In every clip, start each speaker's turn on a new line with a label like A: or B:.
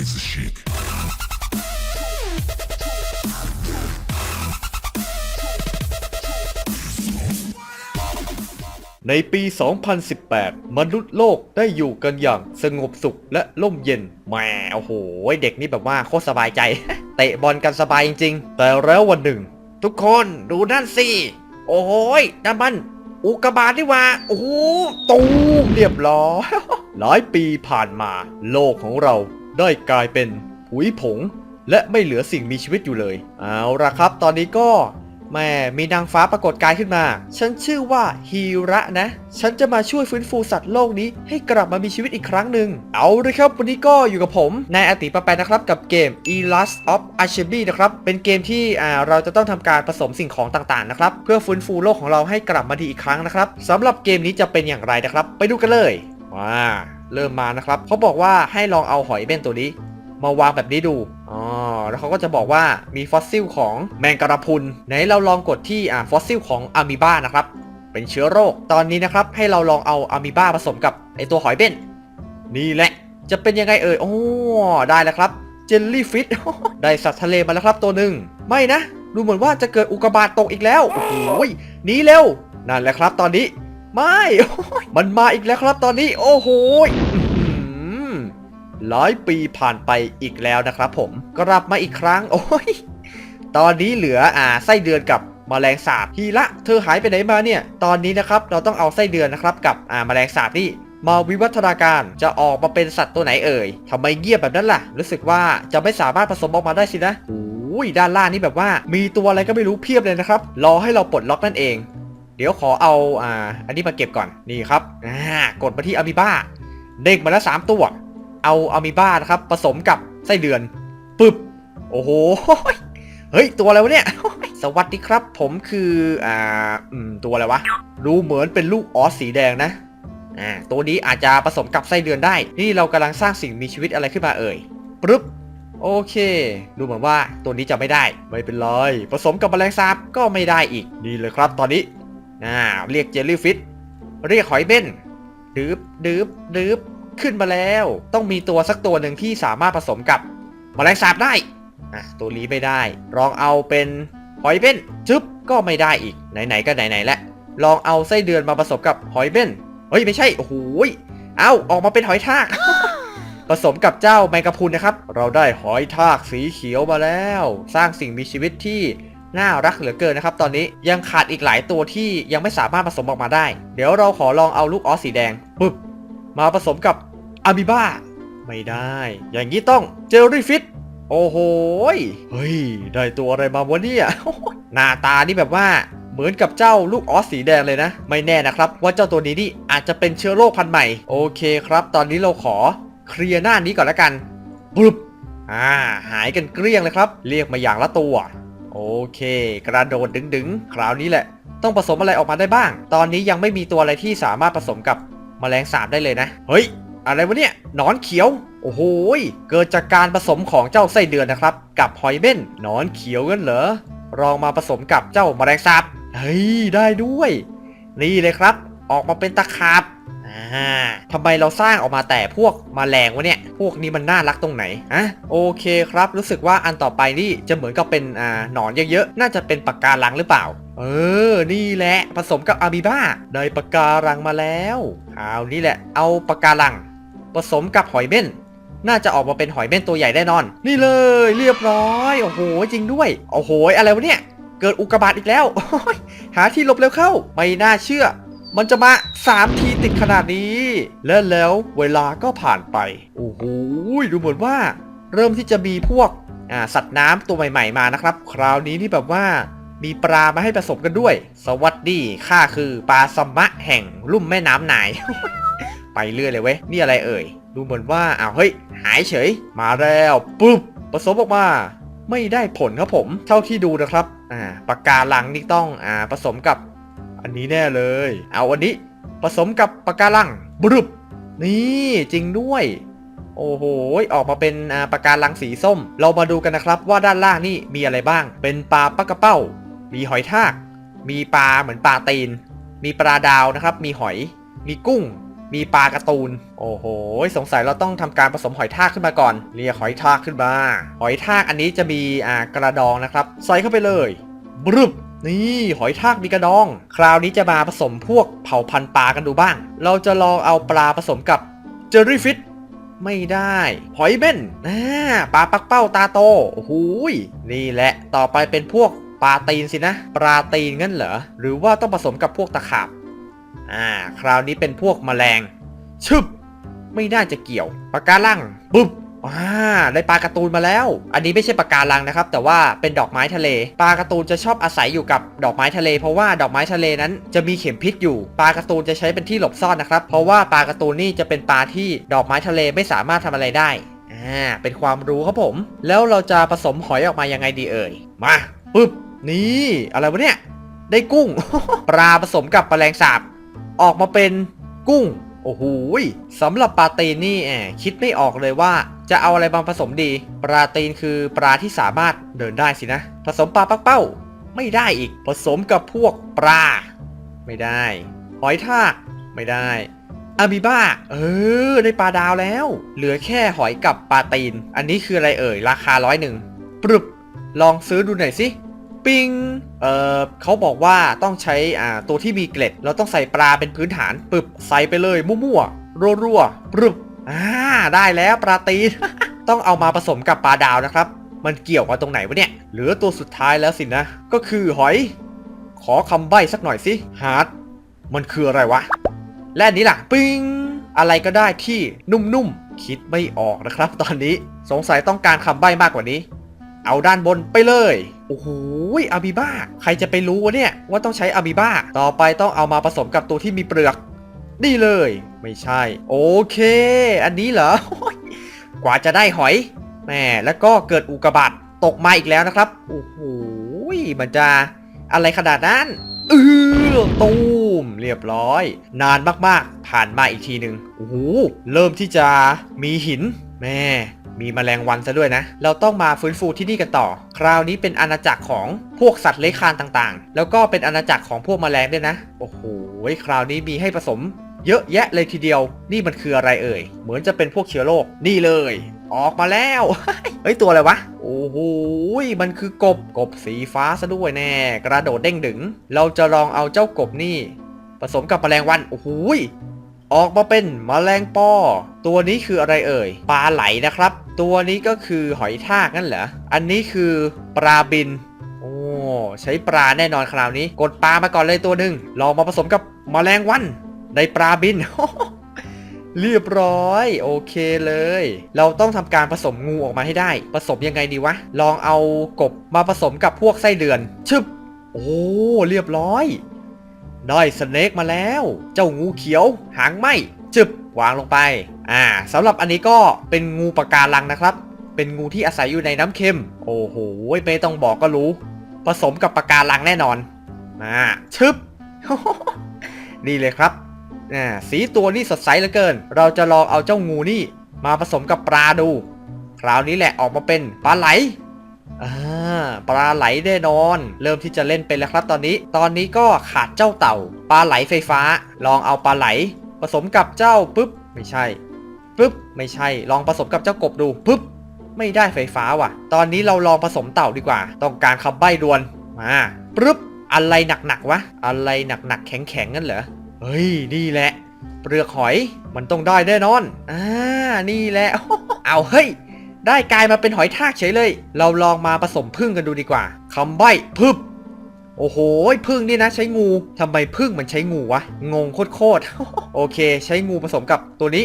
A: razor chic.
B: ในปี 2018 มนุษย์โลกได้อยู่กันอย่างสงบสุขและร่มเย็นแหมโอ้โห เด็กนี่แบบว่าโคตรสบายใจ เตะบอลกันสบายจริงๆ แต่แล้ววันหนึ่ง ทุกคนดูนั่นสิ โอ้โหยนั่นมัน อุกกาบาตนี่ว่า โอ้โห ตูมเรียบร้อย หลายปีผ่านมา โลกของเรา ได้กลายเป็นผุยผง และไม่เหลือสิ่งมีชีวิตอยู่เลย เอาละครับ ตอนนี้ก็แม่มีนางฟ้าปรากฏกายขึ้นมา ฉันชื่อว่าฮีระนะ ฉันจะมาช่วยฟื้นฟูสัตว์โลกนี้ให้กลับมามีชีวิตอีกครั้งหนึ่ง เอาเลยครับ วันนี้ก็อยู่กับผมนายอติปะแปนนะครับ กับเกม e l a s t of a c h e b y นะครับ เป็นเกมที่อ่าเราจะต้องทำการผสมสิ่งของต่างๆนะครับ เพื่อฟื้นฟูโลกของเราให้กลับมาดีอีกครั้งนะครับสำหรับเกมนี้จะเป็นอย่างไรนะครับ ไปดูกันเลยว้า เริ่มมานะครับเขาบอกว่าให้ลองเอาหอยเบนตัวนี้ มาวางแบบนี้ดูอ๋อแล้วเขาก็จะบอกว่ามีฟอสซิลของแมงกระพรุนไหนเราลองกดที่อ่าฟอสซิลของอะมีบ้านะครับ เป็นเชื้อโรคตอนนี้นะครับ ให้เราลองเอาอะมีบ้าผสมกับไอตัวหอยเบนนี่แหละจะเป็นยังไงเอ่ยโอ้ได้แล้วครับเจลลี่ฟิตได้สัตว์ทะเลมาแล้วครับตัวหนึ่งไม่นะดูเหมือนว่าจะเกิดอุกกาบาตตกอีกแล้วโอ้โหหนีเร็วนั่นแหละครับ ตอนนี้ ไม่ มันมาอีกแล้วครับตอนนี้ โอ้โหอื้อหือหลายปีผ่านไปอีกแล้วนะครับผม กลับมาอีกครั้ง โอ้ย ตอนนี้เหลืออ่าไส้เดือนกับมแมลงสาบฮีละ เธอหายไปไหนมาเนี่ย ตอนนี้นะครับเราต้องเอาไส้เดือนนะครับกับอ่าแมลงสาบนี่มาวิวัฒนาการจะออกมาเป็นสัตว์ตัวไหนเอ่ยทำไมเงียบแบบนั้นล่ะ รู้สึกว่าจะไม่สามารถผสมออกมาได้สินะโอ้ยด้านล่างนี่แบบว่า มีตัวอะไรก็ไม่รู้เพียบเลยนะครับ รอให้เราปลดล็อกนั่นเอง เดี๋ยวขอเอาอ่าอันนี้มาเก็บก่อนนี่ครับอ่ากดมาที่อะมิบ้าเด้งมาแล้วสามตัว เอาอะมีบ้านะครับผสมกับไส้เดือนปึบโอ้โหเฮ้ยตัวอะไรวะเนี่ยสวัสดีครับ ผมคืออ่าอืมตัวอะไรวะดูเหมือนเป็นลูกออสสีแดงนะอ่าตัวนี้อาจจะผสมกับไส้เดือนได้ นี่เรากำลังสร้างสิ่งมีชีวิตอะไรขึ้นมาเอ่ยปึ๊บโอเค ดูเหมือนว่าตัวนี้จะไม่ได้ ไม่เป็นไรผสมกับแมลงสาบก็ไม่ได้อีกนี่เลยครับ ตอนนี้ อ่าเรียกเจลลี่ฟิตเรียกหอยเบนดืบดืบดืบขึ้นมาแล้ว ต้องมีตัวสักตัวหนึ่งที่สามารถผสมกับแมลงสาบได้อะตัวนี้ไม่ได้ลองเอาเป็นหอยเบนจึ๊บก็ไม่ได้อีกไหนๆก็ไหนๆแล้วลองเอาไส้เดือนมาผสมกับหอยเบนเฮ้ยไม่ใช่โอ้โหเอาออกมาเป็นหอยทาก ผสมกับเจ้าแมงกะพรุนนะครับ เราได้หอยทากสีเขียวมาแล้ว สร้างสิ่งมีชีวิตที่ น่ารักเหลือเกินนะครับตอนนี้ยังขาดอีกหลายตัวที่ยังไม่สามารถผสมออกมาได้ เดี๋ยวเราขอลองเอาลูกออสสีแดงปึ๊บมาผสมกับอะมิบ้าไม่ได้ อย่างนี้ต้องเจลลี่ฟิตโอ้โหยเฮ้ย ได้ตัวอะไรมาวะเนี่ยหน้าตานี่แบบว่าเหมือนกับเจ้าลูกออสสีแดงเลยนะ ไม่แน่นะครับ ว่าเจ้าตัวนี้นี่อาจจะเป็นเชื้อโรคพันธุ์ใหม่ โอเคครับ ตอนนี้เราขอเคลียร์หน้านี้ก่อนละกันปุ๊บอ่าหายกันเกลี้ยงเลยครับ เรียกมาอย่างละตัว โอเค กระโดดดึงๆ คราวนี้แหละ ต้องผสมอะไรออกมาได้บ้าง ตอนนี้ยังไม่มีตัวอะไรที่สามารถผสมกับแมลงสาบได้เลยนะ เฮ้ย อะไรวะเนี่ยหนอนเขียว โอ้โหเกิดจากการผสมของเจ้าไส้เดือนนะครับ กับหอยเม่นหนอนเขียวกันเหรอลองมาผสมกับเจ้าแมลงสาบเฮ้ยได้ด้วย นี่เลยครับ ออกมาเป็นตะขาบอ่าทำไมเราสร้างออกมาแต่พวกแมลงวะเนี่ย พวกนี้มันน่ารักตรงไหนอะโอเคครับ รู้สึกว่าอันต่อไปนี่จะเหมือนกับเป็นอ่าหนอนเยอะๆ น่าจะเป็นปากการังหรือเปล่า เออ นี่แหละผสมกับอะมีบ้าได้ปากการังมาแล้วคราวนี้แหละ เอาปากการัง ผสมกับหอยเม่นน่าจะออกมาเป็นหอยเม่นตัวใหญ่แน่นอน นี่เลยเรียบร้อย โอ้โห จริงด้วย โอ้โห อะไรวะเนี่ย เกิดอุกกาบาตอีกแล้ว หาที่หลบเร็วเข้า ไม่น่าเชื่อ มันจะมาสามทีติดขนาดนี้ และแล้วเวลาก็ผ่านไป โอ้โหดูเหมือนว่า เริ่มที่จะมีพวกสัตว์น้ำตัวใหม่ๆมานะครับ คราวนี้นี่แบบว่ามีปลามาให้ผสมกันด้วย สวัสดีข้าคือปลาสมะแห่งลุ่มแม่น้ำนาย ไปเรื่อยเลยเว้ย นี่อะไรเอ่ย ดูเหมือนว่าอ้าวเฮ้ย หายเฉย มาแล้วปุ๊บผสมออกมา ไม่ได้ผลครับผม เท่าที่ดูนะครับ อ่าปากกาลังนี่ต้องอ่าผสมกับ อันนี้แน่เลย เอาอันนี้ผสมกับปากกาลัง บรึบนี่จริงด้วย โอ้โห ออกมาเป็นปากการลังสีส้ม เรามาดูกันนะครับว่าด้านล่างนี่มีอะไรบ้าง เป็นปลาปักกระเป้า มีหอยทาก มีปลาเหมือนปลาตีน มีปลาดาวนะครับ มีหอย มีกุ้ง มีปลาการ์ตูน โอ้โห สงสัยเราต้องทำการผสมหอยทากขึ้นมาก่อน เรียกหอยทากขึ้นมา หอยทากอันนี้จะมีอ่ากระดองนะครับ ใส่เข้าไปเลยบรึบ นี่หอยทากมีกระดอง คราวนี้จะมาผสมพวกเผ่าพันธุ์ปลากันดูบ้าง เราจะลองเอาปลาผสมกับเจอรี่ฟิตไม่ได้หอยเม่นอ่าปลาปักเป้าตาโตโอ้โหยนี่แหละต่อไปเป็นพวกปลาตีนสินะปลาตีนงั้นเหรอหรือว่าต้องผสมกับพวกตะขาบอ่า คราวนี้เป็นพวกแมลงชึบไม่น่าจะเกี่ยวปลากาลังปุ๊บ อ่าได้ปลาการ์ตูนมาแล้ว อันนี้ไม่ใช่ปลาการังนะครับ แต่ว่าเป็นดอกไม้ทะเล ปลาการ์ตูนจะชอบอาศัยอยู่กับดอกไม้ทะเล เพราะว่าดอกไม้ทะเลนั้นจะมีเข็มพิษอยู่ ปลาการ์ตูนจะใช้เป็นที่หลบซ่อนนะครับ เพราะว่าปลาการ์ตูนนี่จะเป็นปลาที่ดอกไม้ทะเลไม่สามารถทำอะไรได้ อ่า เป็นความรู้ครับผม แล้วเราจะผสมหอยออกมายังไงดีเอ่ย มาปุ๊บ นี่ อะไรวะเนี่ย ได้กุ้ง ปลาผสมกับแมลงสาบ ออกมาเป็นกุ้ง โอ้โหสำหรับปลาตีนนี่แอบคิดไม่ออกเลยว่า จะเอาอะไรมาผสมดี ปลาตีนคือปลาที่สามารถเดินได้สินะ ผสมปลาปักเป้า ไม่ได้อีก ผสมกับพวกปลา ไม่ได้ หอยทากไม่ได้อะมีบ้า เออ ได้ปลาดาวแล้ว เหลือแค่หอยกับปลาตีน อันนี้คืออะไรเอ่ย ราคาร้อยหนึ่งปรึบ ลองซื้อดูหน่อยสิ ปิงเอ่อเขาบอกว่าต้องใช้อ่าตัวที่มีเกล็ด เราต้องใส่ปลาเป็นพื้นฐานปึบใส่ไปเลยมั่วๆรัวๆปรึบอ่าได้แล้วปลาตีน ต้องเอามาผสมกับปลาดาวนะครับ มันเกี่ยวกับตรงไหนวะเนี่ย เหลือตัวสุดท้ายแล้วสินะ ก็คือหอย ขอคำใบ้สักหน่อยสิฮาร์ดมันคืออะไรวะ และนี้ล่ะ ปิงอะไรก็ได้ที่นุ่มๆ คิดไม่ออกนะครับตอนนี้สงสัยต้องการคำใบ้มากกว่านี้ เอาด้านบนไปเลย โอ้โหอาบิบ้า ใครจะไปรู้วะเนี่ย ว่าต้องใช้อาบิบ้า ต่อไปต้องเอามาผสมกับตัวที่มีเปลือก นี่เลย ไม่ใช่ โอเค อันนี้เหรอ กว่าจะได้หอย แหม แล้วก็เกิดอุกกาบาตตกมาอีกแล้วนะครับ โอ้โห มันจะอะไรขนาดนั้นเออตูมเรียบร้อย นานมากๆ ผ่านมาอีกทีหนึ่งโอ้โห เริ่มที่จะมีหิน แม่มีแมลงวันซะด้วยนะ เราต้องมาฟื้นฟูที่นี่กันต่อ คราวนี้เป็นอาณาจักรของพวกสัตว์เลื้อยคลานต่างๆ แล้วก็เป็นอาณาจักรของพวกแมลงด้วยนะ โอ้โห คราวนี้มีให้ผสม เยอะแยะเลยทีเดียว นี่มันคืออะไรเอ่ย เหมือนจะเป็นพวกเชื้อโรค นี่เลย ออกมาแล้ว เฮ้ย ตัวอะไรวะ โอ้โห มันคือกบ กบสีฟ้าซะด้วยแน่ กระโดดเด้งดึง เราจะลองเอาเจ้ากบนี่ ผสมกับแมลงวัน โอ้โห ออกมาเป็นมแมลงปอ ตัวนี้คืออะไรเอ่ย ปลาไหลนะครับ ตัวนี้ก็คือหอยทากนั่นเหรอ อันนี้คือปลาบิน โอ้ใช้ปลาแน่นอนคราวนี้ กดปลามาก่อนเลยตัวหนึ่งลองมาผสมกับมแมลงวันได้ปลาบิน เรียบร้อย โอเคเลย เราต้องทำการผสมงูออกมาให้ได้ ผสมยังไงดีวะ ลองเอากบมาผสมกับพวกไส้เดือน ชึบ โอ้ เรียบร้อย ได้สเน็กมาแล้ว เจ้างูเขียว หางไหมจึบวางลงไป อ่าสำหรับอันนี้ก็เป็นงูปะการังนะครับ เป็นงูที่อาศัยอยู่ในน้ำเค็ม โอ้โหไม่ต้องบอกก็รู้ ผสมกับปะการังแน่นอนมาชึบ นี่เลยครับอ่าสีตัวนี่สดใสเหลือเกิน เราจะลองเอาเจ้างูนี่ มาผสมกับปลาดู คราวนี้แหละออกมาเป็นปลาไหล ปลาไหลแน่นอน เริ่มที่จะเล่นเป็นแล้วครับตอนนี้ ตอนนี้ก็ขาดเจ้าเต่า ปลาไหลไฟฟ้า ลองเอาปลาไหล ผสมกับเจ้าปุ๊บ ไม่ใช่ปุ๊บ ไม่ใช่ ลองผสมกับเจ้ากบดูปุ๊บ ไม่ได้ไฟฟ้าว่ะ ตอนนี้เราลองผสมเต่าดีกว่า ต้องการคำใบ้ด่วน มาปุ๊บ อะไรหนักๆวะ อะไรหนักๆแข็งๆงั้นเหรอ เฮ้ย นี่แหละ เปลือกหอย มันต้องได้แน่นอน อ่า นี่แหละ เอาเฮ้ย ได้กลายมาเป็นหอยทากเฉยเลย เราลองมาผสมพึ่งกันดูดีกว่าคำใบ้พึบโอ้โหพึ่งนี่นะใช้งูทำไมพึ่งมันใช้งูวะ งงโคตรๆ โอเค ใช้งูผสมกับตัวนี้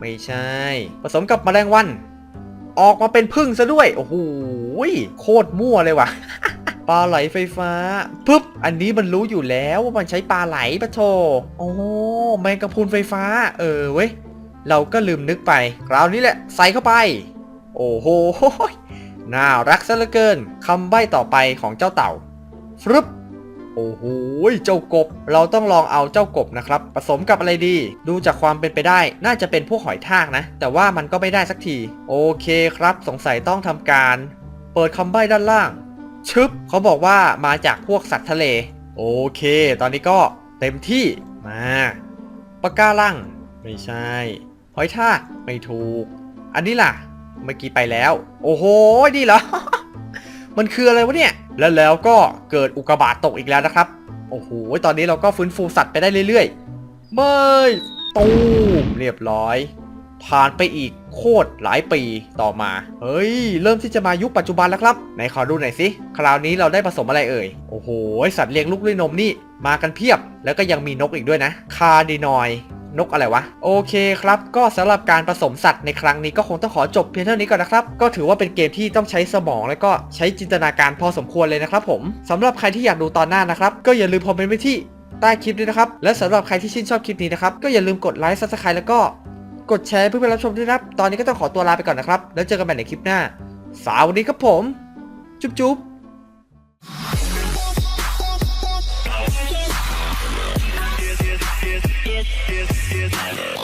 B: ไม่ใช่ ผสมกับแมลงวัน ออกมาเป็นพึ่งซะด้วย โอ้โหโคตรมั่วเลยว่ะ ปลาไหลไฟฟ้าปึ๊บ อันนี้มันรู้อยู่แล้วว่ามันใช้ปลาไหลปะโถโอ้แมงกะพรุนไฟฟ้า เออเว้ย เราก็ลืมนึกไป คราวนี้แหละ ใส่เข้าไป โอ้โห น่ารักซะเหลือเกินคำใบ้ต่อไปของเจ้าเต่าฟรึบโอ้โห เจ้ากบ เราต้องลองเอาเจ้ากบนะครับ ผสมกับอะไรดี ดูจากความเป็นไปได้ น่าจะเป็นพวกหอยทากนะ แต่ว่ามันก็ไม่ได้สักที โอเคครับ สงสัยต้องทำการ เปิดคำใบ้ด้านล่าง ชึบ เขาบอกว่ามาจากพวกสัตว์ทะเล โอเค ตอนนี้ก็เต็มที่ มาปะการัง ไม่ใช่ หอยทาก ไม่ถูก อันนี้ล่ะ เมื่อกี้ไปแล้ว โอ้โหนี่เหรอ มันคืออะไรวะเนี่ย แล้วแล้วก็เกิดอุกกาบาตตกอีกแล้วนะครับ โอ้โห ตอนนี้เราก็ฟื้นฟูสัตว์ไปได้เรื่อยๆ เมยตูมเรียบร้อย ผ่านไปอีกโคตรหลายปีต่อมา เฮ้ย เริ่มที่จะมายุคปัจจุบันแล้วครับไหนขอดูหน่อยสิ คราวนี้เราได้ผสมอะไรเอ่ย โอ้โห สัตว์เลี้ยงลูกด้วยนมนี่ มากันเพียบ แล้วก็ยังมีนกอีกด้วยนะ คาร์ดินอยนกอะไรวะ โอเคครับ ก็สำหรับการผสมสัตว์ในครั้งนี้ก็คงต้องขอจบเพียงเท่านี้ก่อนนะครับ ก็ถือว่าเป็นเกมที่ต้องใช้สมองและก็ใช้จินตนาการพอสมควรเลยนะครับผมสำหรับใครที่อยากดูตอนหน้านะครับ ก็อย่าลืมคอมเมนต์ไว้ที่ใต้คลิปด้วยนะครับ และสำหรับใครที่ชื่นชอบคลิปนี้นะครับ ก็อย่าลืมกดไลค์ซับสไครต์แล้วก็ กดแชร์เพื่อไปรับชมด้วยนะครับ ตอนนี้ก็ต้องขอตัวลาไปก่อนนะครับ แล้วเจอกันใหม่ในคลิปหน้า สวัสดีครับผม จุ๊บจุ๊บ
A: Yeah.